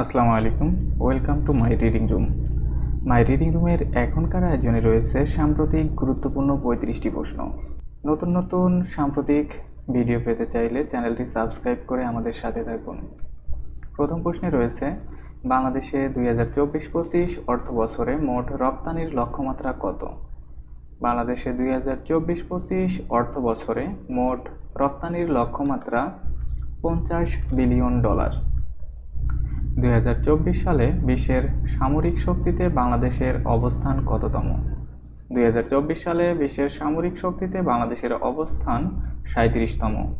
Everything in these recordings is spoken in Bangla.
আসসালামু আলাইকুম। Welcome to my reading room my reading রুমের এখনকার আয়োজনে রয়েছে সাম্প্রতিক গুরুত্বপূর্ণ পঁয়ত্রিশটি প্রশ্ন। নতুন নতুন সাম্প্রতিক ভিডিও পেতে চাইলে চ্যানেলটি সাবস্ক্রাইব করে আমাদের সাথে থাকুন। প্রথম প্রশ্নে রয়েছে, বাংলাদেশে দুই হাজার চব্বিশ পঁচিশ অর্থ বছরে মোট রপ্তানির লক্ষ্যমাত্রা কত? বাংলাদেশে দুই হাজার চব্বিশ পঁচিশ অর্থ বছরে মোট রপ্তানির লক্ষ্যমাত্রা পঞ্চাশ বিলিয়ন ডলার। দুই হাজার চব্বিশ সালে বিশ্বের সামরিক শক্তিতে বাংলাদেশের অবস্থান কততম? দুই হাজার চব্বিশ সালে বিশ্বের সামরিক শক্তিতে বাংলাদেশের অবস্থান সাঁত্রিশতম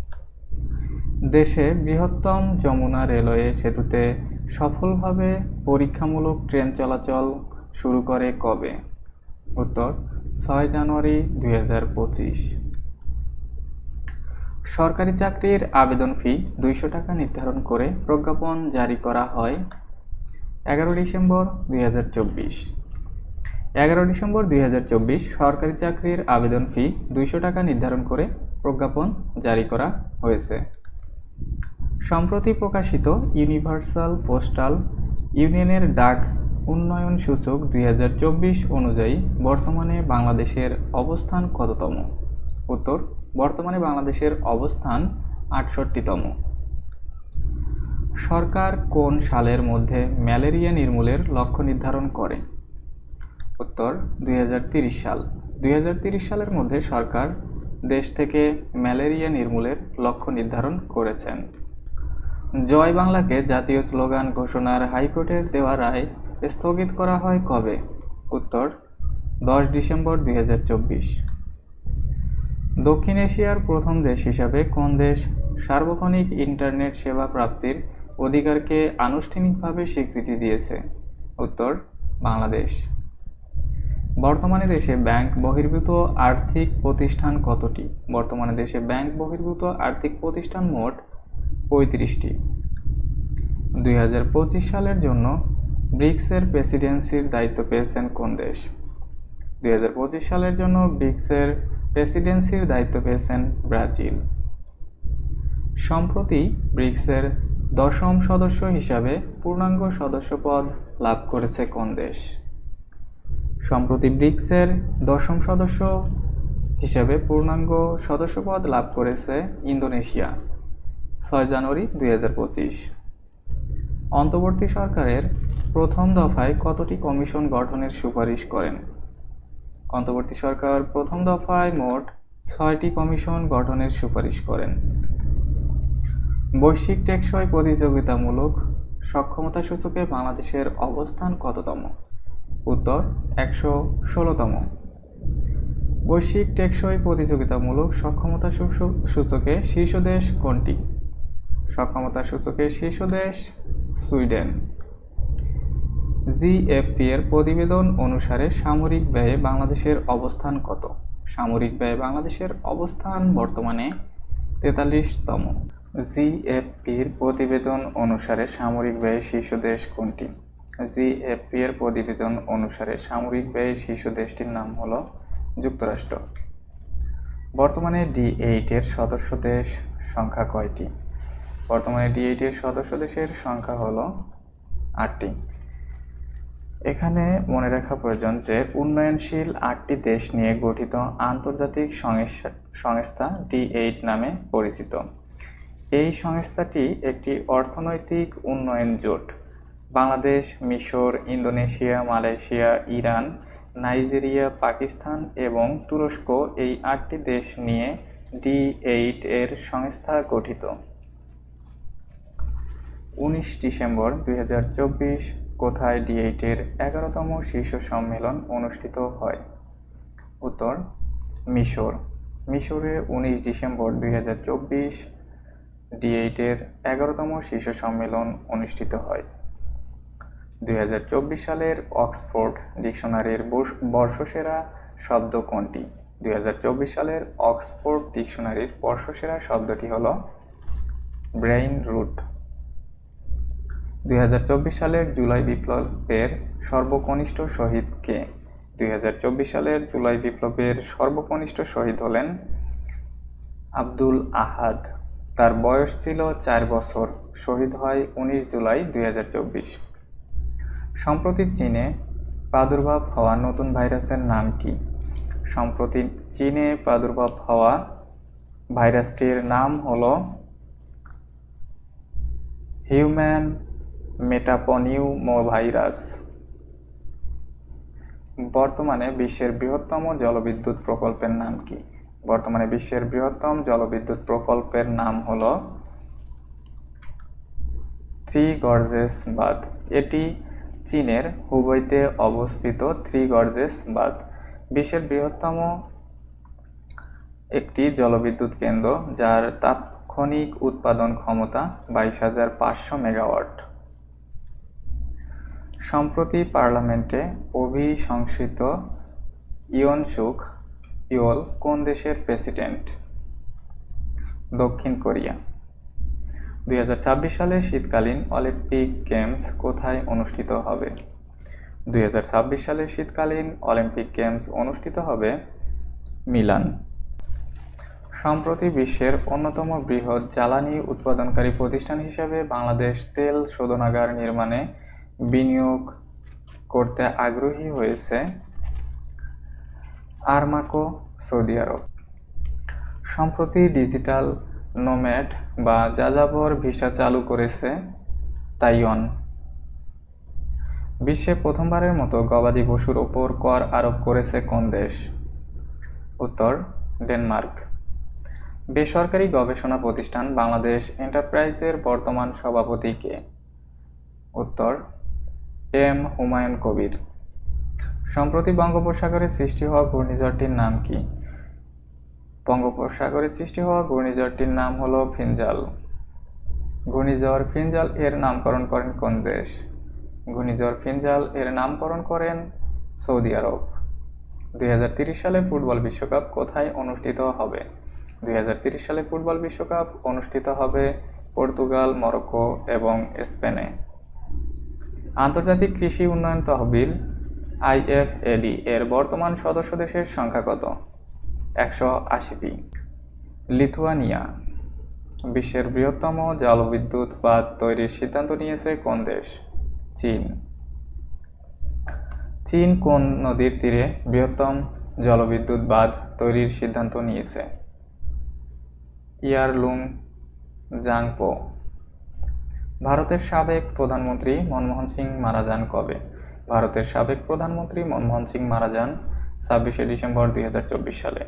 দেশে বৃহত্তম যমুনা রেলওয়ে সেতুতে সফলভাবে পরীক্ষামূলক ট্রেন চলাচল শুরু করে কবে? উত্তর, ছয় জানুয়ারি দুই হাজার পঁচিশ। সরকারি চাকরির আবেদন ফি দুইশো টাকা নির্ধারণ করে প্রজ্ঞাপন জারি করা হয় এগারো ডিসেম্বর দুই হাজার চব্বিশ। এগারো ডিসেম্বর দুই সরকারি চাকরির আবেদন ফি দুইশো টাকা নির্ধারণ করে প্রজ্ঞাপন জারি করা হয়েছে। সম্প্রতি প্রকাশিত ইউনিভার্সাল পোস্টাল ইউনিয়নের ডাক উন্নয়ন সূচক দুই হাজার চব্বিশ অনুযায়ী বর্তমানে বাংলাদেশের অবস্থান কততম? উত্তর বর্তমানে বাংলাদেশের অবস্থান আটষট্টিতম। সরকার কোন সালের মধ্যে ম্যালেরিয়া নির্মূলের লক্ষ্য নির্ধারণ করে? উত্তর, দুই সাল। দুই সালের মধ্যে সরকার দেশ থেকে ম্যালেরিয়া নির্মূলের লক্ষ্য নির্ধারণ করেছেন। জয় বাংলাকে জাতীয় স্লোগান ঘোষণার হাইকোর্টের দেওয়া রায় স্থগিত করা হয় কবে? উত্তর, দশ ডিসেম্বর দুই হাজার চব্বিশ। দক্ষিণ এশিয়ার প্রথম দেশ হিসাবে কোন দেশ সার্বক্ষণিক ইন্টারনেট সেবা প্রাপ্তির অধিকারকে আনুষ্ঠানিকভাবে স্বীকৃতি দিয়েছে? উত্তর, বাংলাদেশ। বর্তমানে দেশে ব্যাংক বহির্ভূত আর্থিক প্রতিষ্ঠান কতটি? বর্তমানে দেশে ব্যাংক বহির্ভূত আর্থিক প্রতিষ্ঠান মোট পঁয়ত্রিশটি। দুই হাজার পঁচিশ সালের জন্য ব্রিক্সের প্রেসিডেন্সির দায়িত্ব পেয়েছেন কোন দেশ? দুই হাজার পঁচিশ সালের জন্য ব্রিক্সের প্রেসিডেন্সির দায়িত্ব পেয়েছেন ব্রাজিল। সম্প্রতি ব্রিক্সের দশম সদস্য হিসাবে পূর্ণাঙ্গ সদস্যপদ লাভ করেছে কোন দেশ? সম্প্রতি ব্রিক্সের দশম সদস্য হিসেবে পূর্ণাঙ্গ সদস্যপদ লাভ করেছে ইন্দোনেশিয়া, ছয় জানুয়ারি দু হাজার পঁচিশ। অন্তর্বর্তী সরকারের প্রথম দফায় কতটি কমিশন গঠনের সুপারিশ করেন? অন্তর্বর্তী সরকার প্রথম দফায় মোট ছয়টি কমিশন গঠনের সুপারিশ করেন। বৈশ্বিক টেকসই প্রতিযোগিতামূলক সক্ষমতা সূচকে বাংলাদেশের অবস্থান কততম? উত্তর, একশো ষোলোতম। বৈশ্বিক টেকসই প্রতিযোগিতামূলক সক্ষমতা সূচকে শীর্ষ দেশ কোনটি? সক্ষমতা সূচকের শীর্ষ দেশ সুইডেন। জিএফপি এর প্রতিবেদন অনুসারে সামরিক ব্যয়ে বাংলাদেশের অবস্থান কত? সামরিক ব্যয়ে বাংলাদেশের অবস্থান বর্তমানে তেতাল্লিশতম। জিএফপির প্রতিবেদন অনুসারে সামরিক ব্যয়ে শীর্ষ দেশ কোনটি? জিএফপি এর প্রতিবেদন অনুসারে সামরিক ব্যয়ে শীর্ষ দেশটির নাম হল যুক্তরাষ্ট্র। বর্তমানে ডি এইট এর সদস্য দেশ সংখ্যা কয়টি? বর্তমানে ডি এইট এর সদস্য দেশের সংখ্যা হল আটটি। এখানে মনে রাখা প্রয়োজন যে উন্নয়নশীল আটটি দেশ নিয়ে গঠিত আন্তর্জাতিক সংস্থা- ডি এইট নামে পরিচিত। এই সংস্থাটি একটি অর্থনৈতিক উন্নয়ন জোট। বাংলাদেশ, মিশর, Indonesia, Malaysia, Iran, Nigeria, Pakistan এবং তুরস্ক এই আটটি দেশ নিয়ে ডি এইট এর সংস্থা গঠিত। উনিশ ডিসেম্বর দু হাজার চব্বিশ কোথায় ডিএইটের এগারোতম শীর্ষ সম্মেলন অনুষ্ঠিত হয়? উত্তর, মিশর। মিশরে উনিশ ডিসেম্বর দুই হাজার চব্বিশ ডিএইটের এগারোতম শীর্ষ সম্মেলন অনুষ্ঠিত হয়। দুই হাজার চব্বিশ সালের অক্সফোর্ড ডিকশনারির বর্ষ- বর্ষসেরা শব্দ কোনটি? দুই হাজার চব্বিশ সালের অক্সফোর্ড ডিকশনারির বর্ষসেরা শব্দটি হলো ব্রেইন রুট। দুই হাজার চব্বিশ সালের জুলাই বিপ্লবের সর্বকনিষ্ঠ শহীদ কে? দুই হাজার চব্বিশ সালের জুলাই বিপ্লবের সর্বকনিষ্ঠ শহীদ হলেন আব্দুল আহাদ। তার বয়স ছিল চার বছর। শহীদ হয় উনিশ জুলাই দুই হাজার চব্বিশ। সম্প্রতি চীনে প্রাদুর্ভাব হওয়া নতুন ভাইরাসের নাম কি? সম্প্রতি চীনে প্রাদুর্ভাব হওয়া ভাইরাসটির নাম হলো হিউম্যান মেটাপনিউমোভাইরাস। বর্তমানে বিশ্বের বৃহত্তম জলবিদ্যুৎ প্রকল্পের নাম কি? বর্তমানে বিশ্বের বৃহত্তম জলবিদ্যুৎ প্রকল্পের নাম হল থ্রি গর্জেস বাঁধ এটি চীনের হুবইতে অবস্থিত থ্রি গর্জেস বাঁধ বিশ্বের বৃহত্তম একটি জলবিদ্যুৎ কেন্দ্র, যার তাৎক্ষণিক উৎপাদন ক্ষমতা বাইশ হাজার পাঁচশো মেগাওয়াট। সম্প্রতি পার্লামেন্টে অভিশংসিত ইয়ন সুক ইয়োল কোন দেশের প্রেসিডেন্ট? দক্ষিণ কোরিয়া। দুই হাজার ছাব্বিশ সালে শীতকালীন অলিম্পিক গেমস কোথায় অনুষ্ঠিত হবে? দুই হাজার ছাব্বিশ সালে শীতকালীন অলিম্পিক গেমস অনুষ্ঠিত হবে মিলান। সম্প্রতি বিশ্বের অন্যতম বৃহৎ জ্বালানি উৎপাদনকারী প্রতিষ্ঠান হিসেবে বাংলাদেশ তেল শোধনাগার নির্মাণে বিনিয়োগ করতে আগ্রহী হয়েছে আরমাকো, সৌদি আরব। সম্প্রতি ডিজিটাল নোম্যাড বা যাযাবর ভিসা চালু করেছে তাইওয়ান। বিশ্বে প্রথমবারের মতো গবাদি পশুর ওপর কর আরোপ করেছে কোন দেশ? উত্তর, ডেনমার্ক। বেসরকারি গবেষণা প্রতিষ্ঠান বাংলাদেশ এন্টারপ্রাইজের বর্তমান সভাপতি কে? উত্তর এম হুমায়ুন কবির। সম্প্রতি বঙ্গোপসাগরে সৃষ্টি হওয়া ঘূর্ণিঝড়টির নাম কি? বঙ্গোপসাগরে সৃষ্টি হওয়া ঘূর্ণিঝড়টির নাম হলো ফিনজাল। ঘূর্ণিঝড় ফিনজাল এর নামকরণ করেন কোন দেশ? ঘূর্ণিঝড় ফিনজাল এর নামকরণ করেন সৌদি আরব। দুই সালে ফুটবল বিশ্বকাপ কোথায় অনুষ্ঠিত হবে? দুই সালে ফুটবল বিশ্বকাপ অনুষ্ঠিত হবে পর্তুগাল, মরক্কো এবং স্পেনে। আন্তর্জাতিক কৃষি উন্নয়ন তহবিল আইএফএডি এর বর্তমান সদস্য দেশের সংখ্যা কত? একশো আশিটি। লিথুয়ানিয়া, বিশ্বের বৃহত্তম জলবিদ্যুৎ বাঁধ তৈরির সিদ্ধান্ত নিয়েছে কোন দেশ? চীন। চীন কোন নদীর তীরে বৃহত্তম জলবিদ্যুৎ বাঁধ তৈরির সিদ্ধান্ত নিয়েছে? ইয়ারলুং, জাংপো। ভারতের সাবেক প্রধানমন্ত্রী মনমোহন সিং মারা যান কবে? ভারতের সাবেক প্রধানমন্ত্রী মনমোহন সিং মারা যান ছাব্বিশে ডিসেম্বর দুই হাজার চব্বিশ সালে।